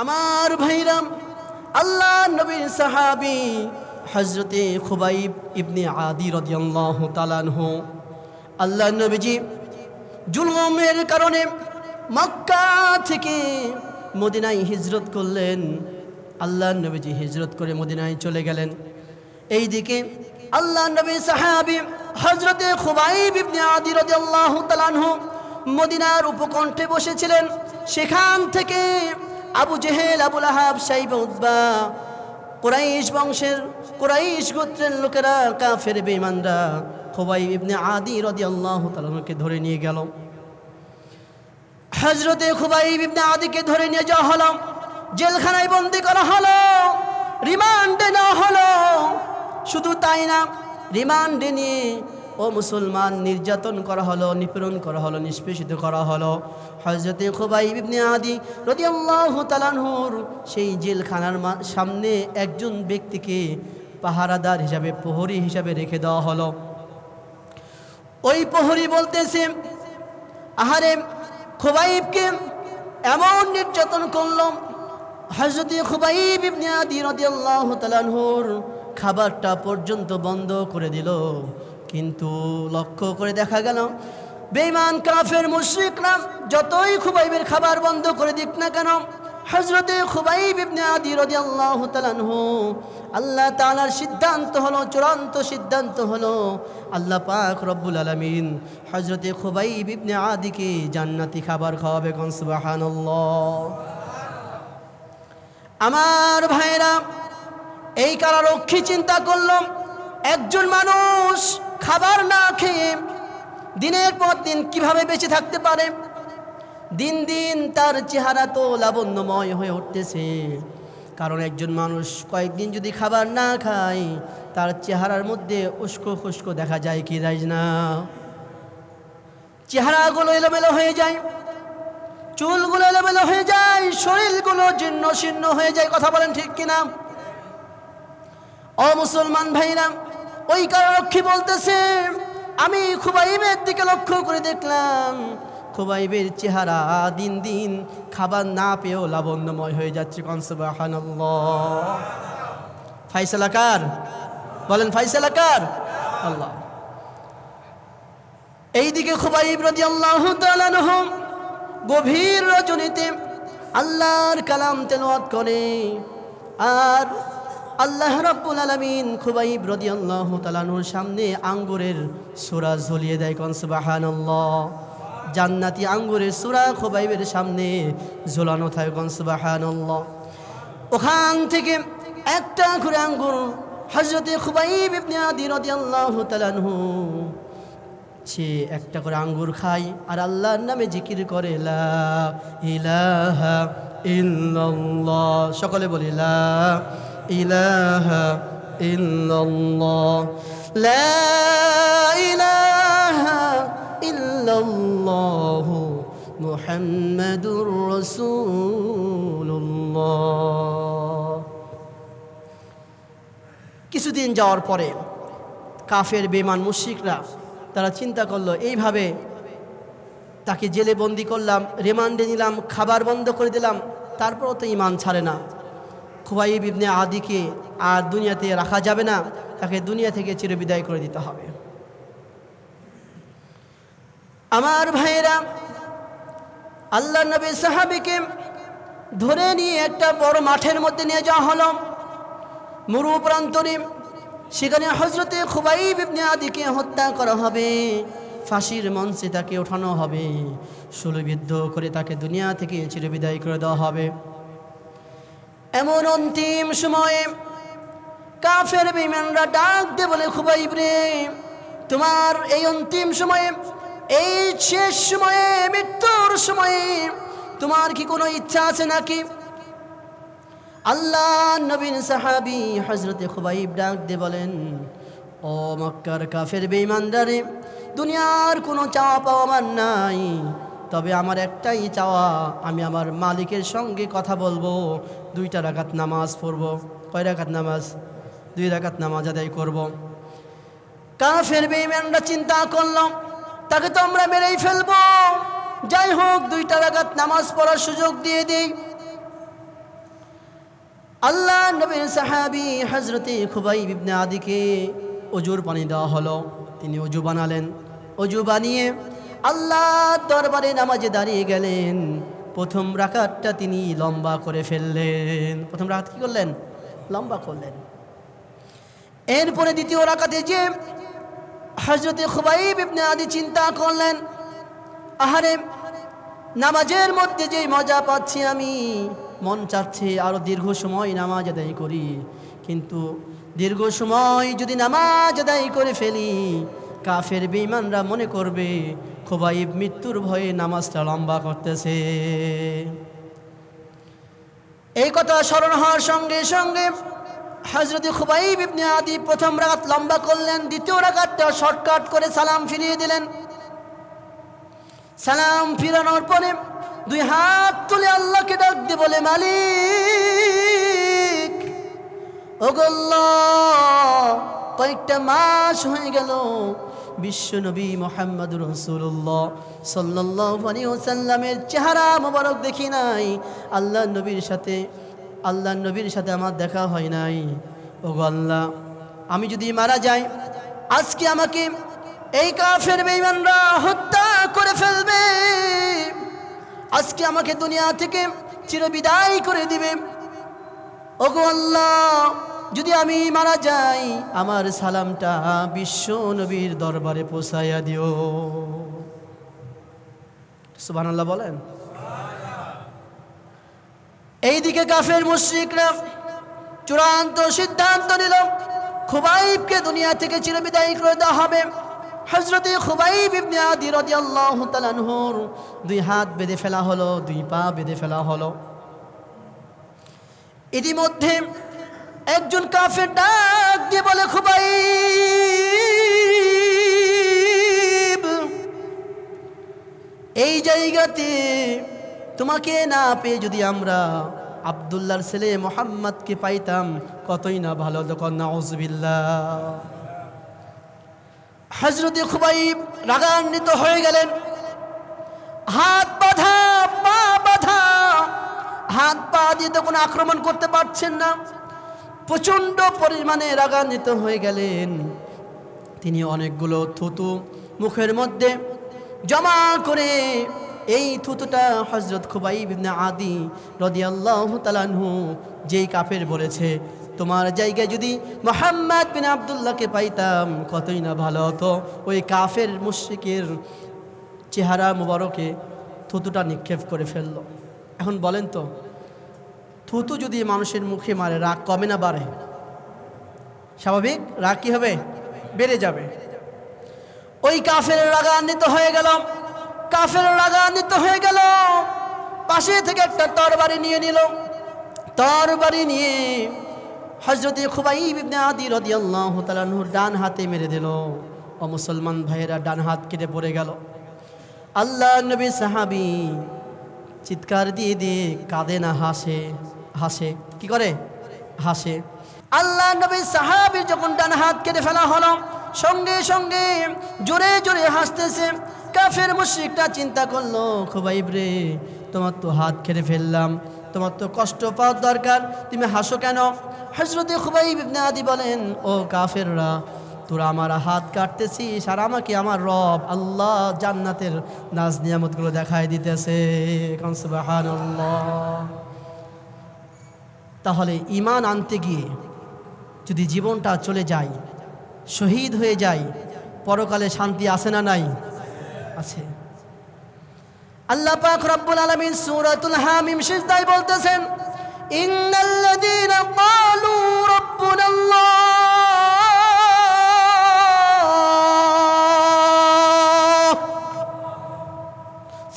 আমার ভাইরাম আল্লাহ নবীর সাহাবি হজরতে খুবাইব ইবনে আদি রদিয়াল্লাহ তালানহ আল্লাহ নবীজি, জুলমের কারণে মক্কা থেকে মদিনায় হিজরত করলেন। আল্লাহ নবীজি হিজরত করে মদিনায় চলে গেলেন। এইদিকে আল্লাহ নবী সাহাবি হজরতে খুবাইব ইবনে আদি রাদিয়াল্লাহু তাআলাহু মদিনার উপকণ্ঠে বসেছিলেন। সেখান থেকে আবু জেহেল আবুল আহাব সাইব উদ্বা কুরাইশ বংশের, কুরাইশ গোত্রের লোকেরা কাফের বেঈমানরা। খুবাইব ইবনে আদি রাদিয়াল্লাহু তাআলাকে ধরে নিয়ে গেল। হজরতে খুবাইব ইবনে আদিকে ধরে নিয়ে যাওয়া হলো। জেলখানায় বন্দি করা হলো। রিমান্ডে নেওয়া হলো। শুধু তাই না, রিমান্ডে নিয়ে ও মুসলমান, নির্যাতন করা হলো, নিপীড়ন করা হলো, নিষ্পেষিত করা হলো। হজরতে খুবাইব ইবনে আদি রাদিয়াল্লাহু তাআলাহুর সেই জেলখানার সামনে একজন ব্যক্তিকে পাহারাদার হিসাবে, প্রহরী হিসাবে রেখে দেওয়া হলো। ওই প্রহরী বলতেছে, আহারে খুবাইবকে এমন নির্যাতন করলাম হজরতে খুবাইব ইবনে আদি রাদিয়াল্লাহু তাআলাহুর খাবারটা পর্যন্ত বন্ধ করে দিল। কিন্তু লক্ষ্য করে দেখা গেল, বেঈমান, কাফের, মুশরিকরা যতই খুবাইবের খাবার বন্ধ করে দিক না কেন হজরতে খুবাইব ইবনে আদি রাদিয়াল্লাহু তাআলাহু আল্লাহ তাআলার সিদ্ধান্ত হলো, চূড়ান্ত সিদ্ধান্ত হলো, আল্লাহ পাক রব্বুল আলামিন হজরতে খুবাইব ইবনে আদিকে জান্নাতি খাবার খাওয়াবে কোন, সুবহানাল্লাহ। আমার ভাইরা, এই কারারক্ষী চিন্তা করলাম একজন মানুষ খাবার না খেয়ে দিনের পর দিন কীভাবে বেঁচে থাকতে পারে? দিন দিন তার চেহারা তো লাবণ্যময় হয়ে উঠতেছে। কারণ একজন মানুষ কয়েকদিন যদি খাবার না খায়, তার চেহারার মধ্যে উস্কো খুস্কো দেখা যায় কি যায় না। চেহারাগুলো এলোমেলো হয়ে যায়, চুলগুলো এলোমেলো হয়ে যায়, শরীরগুলো জীর্ণ শীর্ণ হয়ে যায়, কথা বলেন ঠিক কিনা? ও মুসলমান ভাইরা ওই কারণক্ষী বলতেছে, আমি খুবাইবের দিকে লক্ষ্য করে দেখলাম, খুবাইবের চেহারা দিন দিন খাবার না পেয়েও লাবণ্যময় হয়ে যাচ্ছে কনসবাহান্লাহ ফাইসালা কার? বলেন, ফাইসালা কার? আল্লাহ। এইদিকে খুবাইব রাজি আল্লাহ গভীর রজনীতে আল্লাহর কালাম তেলাওয়াত করে, আর আল্লাহ রাব্বুল আলামিন খুবাইব রাদিয়াল্লাহু তাআলার সামনে আঙ্গুরের সূরা ঝুলিয়ে দেয়, কোন সুবহানাল্লাহ। জান্নাতি আঙ্গুরের সূরা খুবাইবের সামনে ঝোলানো থাকে, কোন সুবহানাল্লাহ। ওখান থেকে একটা করে আঙ্গুর হযরতে খুবাইব ইবনে আদি রাদিয়াল্লাহু তাআলাহু সে একটা করে আঙ্গুর খায় আর আল্লাহর নামে জিকির করে, লা ইলাহা ইল্লাল্লাহ। সকলে বলি, লা ইলাহা ইল্লাল্লাহ। লা ইলাহা ইল্লাল্লাহ মুহাম্মাদুর রাসূলুল্লাহ। কিছুদিন যাওয়ার পরে কাফের বেমান মুশিকরা তারা চিন্তা করল, এইভাবে তাকে জেলে বন্দি করলাম, রিমান্ডে নিলাম, খাবার বন্ধ করে দিলাম, তারপরও তো ইমান ছাড়ে না। খুবাইব ইবনে আদিকে আর দুনিয়াতে রাখা যাবে না, তাকে দুনিয়া থেকে চিরবিদায় করে দিতে হবে। আমার ভাইয়েরা, আল্লাহ নবী সাহাবিকে ধরে নিয়ে একটা বড় মাঠের মধ্যে নিয়ে যাওয়া হলো। মরু প্রান্তরে সেখানে হজরতে খুবাইব ইবনে আদিকে হত্যা করা হবে। ফাঁসির মঞ্চে তাকে ওঠানো হবে। সুলবিদ্ধ করে তাকে দুনিয়া থেকে চিরবিদায় করে দেওয়া হবে। এমন অন্তিম সময়ে কাফের বিমানরা ডাক দে বলে খুবাইব রে তোমার এই অন্তিম সময়ে, এই শেষ সময়ে, মৃত্যুর সময়ে তোমার কি কোনো ইচ্ছা আছে নাকি? আল্লাহ নবীন সাহাবি হজরতে খুবাইব ডাক দে বলেন, ও মক্কার কাফের বেঈমানদারে দুনিয়ার কোনো চাওয়া পাওয়া আমার নাই। তবে আমার একটাই চাওয়া, আমি আমার মালিকের সঙ্গে কথা বলব। দুইটা রাকাত নামাজ পড়ব। কয় রাকাত নামাজ? দুই রাকাত নামাজ আদায় করব। কাফের বেঈমানরা চিন্তা করলাম তাকে তো আমরা মেরেই ফেলব। যাই হোক, দুইটা রাকাত নামাজ পড়ার সুযোগ দিয়ে দিই। আল্লাহ নবীর সাহাবি হজরতে খুবাই বিবনে আদিকে অজুর পানি দেওয়া হলো। তিনি অজু বানালেন। অজু বানিয়ে আল্লাহ দরবারে নামাজে দাঁড়িয়ে গেলেন। প্রথম রাকাতটা তিনি লম্বা করে ফেললেন। প্রথম রাকাত কি করলেন? লম্বা করলেন। এরপরে দ্বিতীয় রাকাতে যে হজরতে খুবাইব ইবনে আদি চিন্তা করলেন, আহারে, নামাজের মধ্যে যে মজা পাচ্ছি আমি, মন চাচ্ছে আরও দীর্ঘ সময় নামাজ আদায় করি। কিন্তু দীর্ঘ সময় যদি নামাজ আদায় করে ফেলি কাফের বেঈমানরা মনে করবে, খুবাইব মৃত্যুর ভয়ে নামাজটা লম্বা করতেছে। এই কথা স্মরণ হওয়ার সঙ্গে সঙ্গে হজরত খুবাইব ইবনে আদি প্রথম রাগাত লম্বা করলেন, দ্বিতীয় রাগাতটা শর্টকাট করে সালাম ফিরিয়ে দিলেন। সালাম ফিরানোর পরে দুই হাত তুলে আল্লাহকে ডাক দিয়ে বলে, মালিক ওগল্লা কয়েকটা মাস হয়ে গেল বিশ্ব নবী মোহাম্মদ রসুল্লাহ সাল্লামের চেহারা মোবারক দেখি নাই। আল্লাহ নবীর সাথে আল্লাহ নবীর সাথে আমার দেখা হয় নাই। ও আল্লাহ, আমি যদি মারা যাই, আজকে আমাকে এই কাফের বেঈমানরা হত্যা করে ফেলবে। আজকে আমাকে দুনিয়া থেকে চিরবিদায় করে দিবে। ওগো আল্লাহ যদি আমি মারা যাই, আমার সালামটা বিশ্ব নবীর দরবারে পৌঁছাইয়া দিও। সুবাহ বলেন। এইদিকে কাফের মুশ্রিকরা চূড়ান্ত সিদ্ধান্ত নিল, খুবাইবকে দুনিয়া থেকে চিরবিদায় করে দেওয়া হবে। হজরতে খুবাইব দুই হাত বেঁধে ফেলা হলো, দুই পা বেঁধে ফেলা হলো। ইতিমধ্যে একজন কাফের ডাক দিয়ে বলে খুবাই এই জায়গাতে তোমাকে না পেয়ে যদি আমরা আবদুল্লার ছেলে মোহাম্মদকে পাইতাম, কতই না ভালো তখন নাউজবিল্লা হজরতে খুবাইব রাগান্বিত হয়ে গেলেন। হাত বাঁধা, পা বাঁধা, হাত পা দিয়ে তখন আক্রমণ করতে পারছেন না। প্রচণ্ড পরিমাণে রাগান্বিত হয়ে গেলেন। তিনি অনেকগুলো থুতু মুখের মধ্যে জমা করে এই থুতুটা হজরত খুবাই বিবনে আদি রদিয়াল্লাহ তালানহু যেই কাফের বলেছে, তোমার জায়গায় যদি মোহাম্মদ বিন আবদুল্লাহকে পাইতাম, কতই না ভালো হতো? ওই কাফের মুশ্রিকের চেহারা মুবারকে থুতুটা নিক্ষেপ করে ফেলল। এখন বলেন তো থুতু যদি মানুষের মুখে মারে, রাগ কমে না বাড়ে? স্বাভাবিক? রাগ কি হবে? বেড়ে যাবে। ওই কাফের রাগান্বিত হয়ে গেল। কাফের রাগান্বিত হয়ে গেল। পাশে থেকে একটা তরবারি নিয়ে নিল। তরবারি নিয়ে হজরত খুবাই আদি ডান হাতে মেরে দিল। ও মুসলমান ভাইয়েরা, ডান হাত কেটে পড়ে গেল। আল্লাহ নবী সাহাবী চিৎকার দিয়ে দিয়ে কাঁদে না, হাসে। হাসে। কি করে? হাসে। আল্লাহ নবী সাহাবী যখন ডান হাত কেটে ফেলা হলো, সঙ্গে সঙ্গে জোরে জোরে হাসতেছে। কাফের মুশরিকটা চিন্তা করল, খুবাইব রে, তোমার তো হাত কেটে ফেললাম, তোমার তো কষ্ট পাওয়ার দরকার, তুমি হাসো কেন? হজরতে খুবাইব ইবনে আদি বলেন, ও কাফেররা, তোরা আমার হাত কাটতেছিস আর আমাকে আমার রব আল্লাহ জান্নাতের নাজ নিয়ামতগুলো দেখায় দিতেছে। সুবাহান তাহলে ইমান আনতে গিয়ে যদি জীবনটা চলে যায়, শহীদ হয়ে যায়, পরকালে শান্তি আসে না নাই? আছে। আল্লাহ পাক রব্বুল আলামিন সূরাতুল হামিম সিজদায় বলতেছেন, ইন্নাল্লাযীনা ক্বালু রাব্বুনা আল্লাহ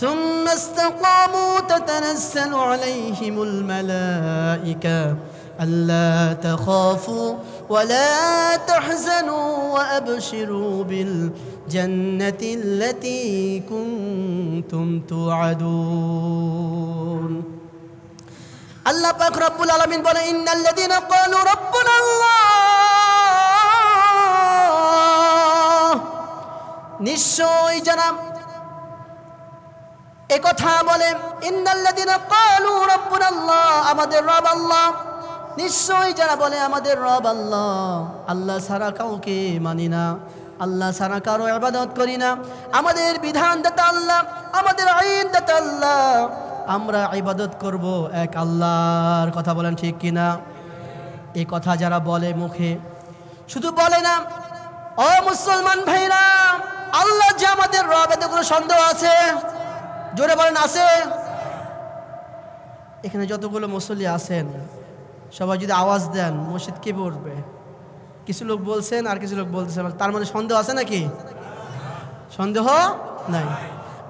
ثم استقاموا تتنزل عليهم الملائكة ألا تخافوا ولا تحزنوا وأبشروا بالجنة التي كنتم توعدون আল্লাহ পাক রব্বুল আলামিন বলে ইন্নাল্লাযীনা ক্বালু রাব্বুনা আল্লাহ নিশ্চয় জানাম এ কথা বলে আমাদের রব আল্লাহ। নিশ্চয়ই যারা বলে, আমাদের রব আল্লাহ আল্লাহ সারা কাউকে মানি না। আল্লাহ সারা কারও আবাদত করি না। আমাদের বিধান দাতা আল্লাহ, আমাদের আইন দাতা আল্লাহ। আমরা ইবাদত করব এক আল্লাহর কথা বলেন ঠিক কিনা? এই কথা যারা বলে মুখে, শুধু বলে না, ও মুসলমান ভাইরা, আল্লাহ যে আমাদের রব, এতে কোনো সন্দেহ আছে? জোরে বলেন, আছে? এখানে যতগুলো মুসল্লি আছেন, সবাই যদি আওয়াজ দেন, মসজিদ কে পড়বে? কিছু লোক বলছেন, আর কিছু লোক বলছেন তার মধ্যে সন্দেহ আছে নাকি? সন্দেহ নাই।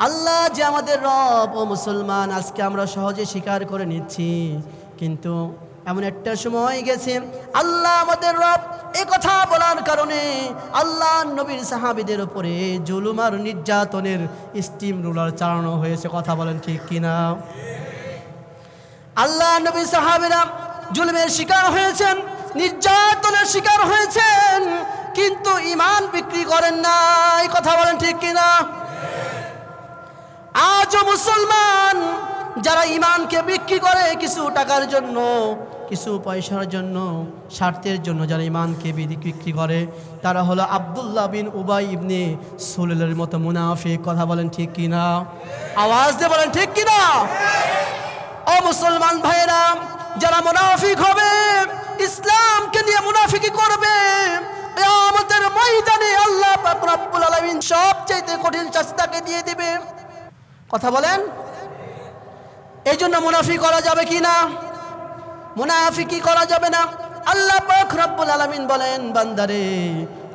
আল্লাহ যে আমাদের রব ও মুসলমান, আজকে আমরা সহজে স্বীকার করে নিচ্ছি, কিন্তু এমন একটা সময় গেছে, আল্লাহ আমাদের রব এ কথা বলার কারণে আল্লাহ নবীর সাহাবিদের উপরে জুলুম আর নির্যাতনের স্টিম রুলার চালানো হয়েছে। কথা বলেন ঠিক কিনা? আল্লাহ নবী সাহাবিরা জুলুমের শিকার হয়েছেন, নির্যাতনের শিকার হয়েছেন, কিন্তু ইমান বিক্রি করেন না এই কথা বলেন ঠিক কিনা? আজও মুসলমান যারা ইমানকে বিক্রি করে কিছু টাকার জন্য কিছু পয়সার জন্য, স্বার্থের জন্য যারা ইমানকে বিক্রি করে, তারা হলো আবদুল্লাহ বিন উবাই ইবনে সুলেলের মতো মুনাফিক। কথা বলেন ঠিক কিনা? আওয়াজ দিয়ে বলেন ঠিক কিনা? ও মুসলমান ভাইরা যারা মুনাফিক হবে, ইসলামকে নিয়ে মুনাফিকি করবে আমাদের ময়দানে আল্লাহ রব্বুল আলামিন সবচাইতে কঠিন শাস্তাকে দিয়ে দিবে। কথা বলেন? এই জন্য মুনাফি করা যাবে কি না মুনাফিকি করা যাবে না আল্লাহ পাক রব্বুল আলামিন বলেন বান্দারে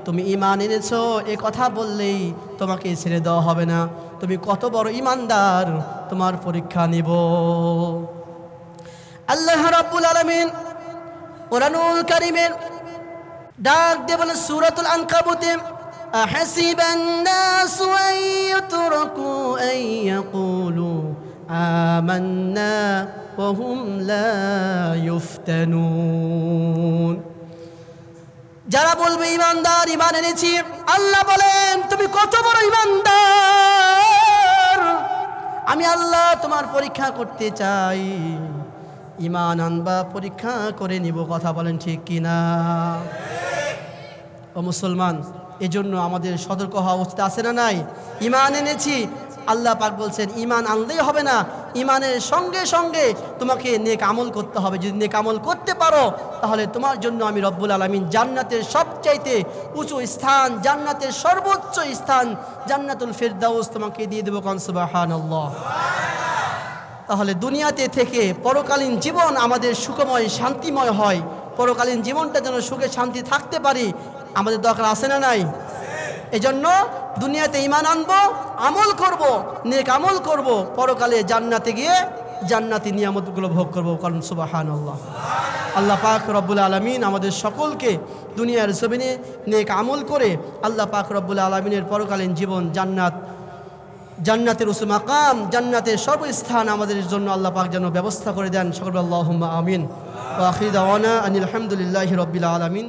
তুমি ইমান এনেছো এ কথা বললেই তোমাকে ছেড়ে দেওয়া হবে না তুমি কত বড় ইমানদার তোমার পরীক্ষা নিব আল্লাহ রাব্বুল আলামিন কোরআনুল কারিমের ডাক দিয়ে বলে সুরাতুল আনকাবুতে أحسب الناس أن يتركوا أن يقولوا آمنا وهم لا يفتنون যারা বলবে ইমানদার ইমান এনেছি আল্লাহ বলেন তুমি কত বড় ইমানদার আমি আল্লাহ তোমার পরীক্ষা করতে চাই ইমান আনবা পরীক্ষা করে নিব কথা বলেন ঠিক কিনা ও মুসলমান এজন্য আমাদের সতর্ক হওয়া উচিত আছে না নাই ইমান এনেছি আল্লাহ পাক বলছেন ইমান আনলেই হবে না। ইমানের সঙ্গে সঙ্গে তোমাকে নেক আমল করতে হবে। যদি নেক আমল করতে পারো, তাহলে তোমার জন্য আমি রব্বুল আলমিন জান্নাতের সবচাইতে উঁচু স্থান, জান্নাতের সর্বোচ্চ স্থান, জান্নাতুল ফেরদাউস তোমাকে দিয়ে দেবো কনসুবাহান তাহলে দুনিয়াতে থেকে পরকালীন জীবন আমাদের সুখময়, শান্তিময় হয়। পরকালীন জীবনটা যেন সুখে, শান্তি থাকতে পারি। আমাদের দরকার আছে না নাই? এজন্য দুনিয়াতে ইমান আনব, আমল করব, নেক আমল করব, পরকালে জান্নাতে গিয়ে জান্নাতি নিয়ামতগুলো ভোগ করব। কারণ সুবাহান আল্লাহ আল্লাহ পাক রব্বুল আলমিন আমাদের সকলকে দুনিয়ার জমিনে নেক আমল করে আল্লাহ পাক রব্বুল আলমিনের পরকালীন জীবন জান্নাত, জান্নাতের উসু মাকাম, জান্নাতের সর্বস্থান আমাদের জন্য আল্লাহ পাক যেন ব্যবস্থা করে দেন। সকল আল্লাহ আমিন। আখির দাওয়ানা আনিল আলমিন।